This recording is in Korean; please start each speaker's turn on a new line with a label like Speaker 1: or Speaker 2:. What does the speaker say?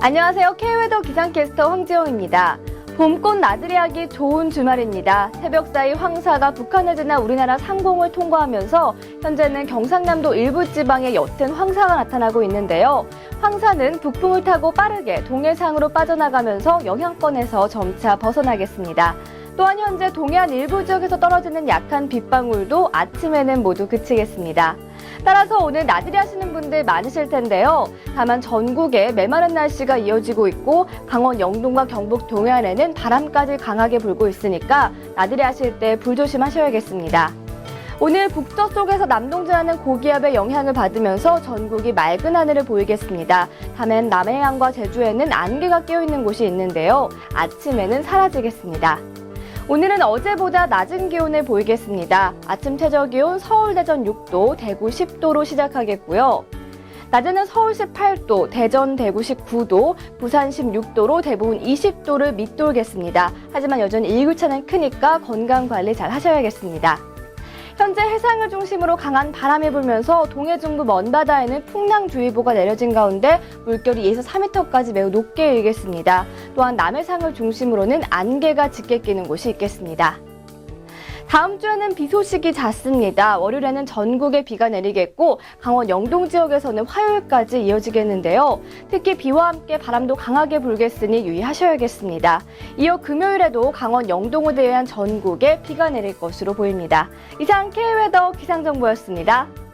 Speaker 1: 안녕하세요. K웨더 기상캐스터 황지영입니다. 봄꽃 나들이 하기 좋은 주말입니다. 새벽 사이 황사가 북한을 지나 우리나라 상공을 통과하면서 현재는 경상남도 일부 지방에 옅은 황사가 나타나고 있는데요. 황사는 북풍을 타고 빠르게 동해상으로 빠져나가면서 영향권에서 점차 벗어나겠습니다. 또한 현재 동해안 일부 지역에서 떨어지는 약한 빗방울도 아침에는 모두 그치겠습니다. 따라서 오늘 나들이 하시는 분들 많으실 텐데요. 다만 전국에 메마른 날씨가 이어지고 있고 강원 영동과 경북 동해안에는 바람까지 강하게 불고 있으니까 나들이 하실 때 불조심하셔야겠습니다. 오늘 북서 쪽에서 남동진하는 고기압의 영향을 받으면서 전국이 맑은 하늘을 보이겠습니다. 다만 남해안과 제주에는 안개가 끼어 있는 곳이 있는데요. 아침에는 사라지겠습니다. 오늘은 어제보다 낮은 기온을 보이겠습니다. 아침 최저 기온 서울 대전 6도, 대구 10도로 시작하겠고요. 낮에는 서울 18도, 대전 대구 19도, 부산 16도로 대부분 20도를 밑돌겠습니다. 하지만 여전히 일교차는 크니까 건강 관리 잘 하셔야겠습니다. 현재 해상을 중심으로 강한 바람이 불면서 동해 중부 먼바다에는 풍랑주의보가 내려진 가운데 물결이 2에서 4m까지 매우 높게 일겠습니다. 또한 남해상을 중심으로는 안개가 짙게 끼는 곳이 있겠습니다. 다음 주에는 비 소식이 잦습니다. 월요일에는 전국에 비가 내리겠고 강원 영동 지역에서는 화요일까지 이어지겠는데요. 특히 비와 함께 바람도 강하게 불겠으니 유의하셔야겠습니다. 이어 금요일에도 강원 영동을 제외한 전국에 비가 내릴 것으로 보입니다. 이상 K웨더 기상정보였습니다.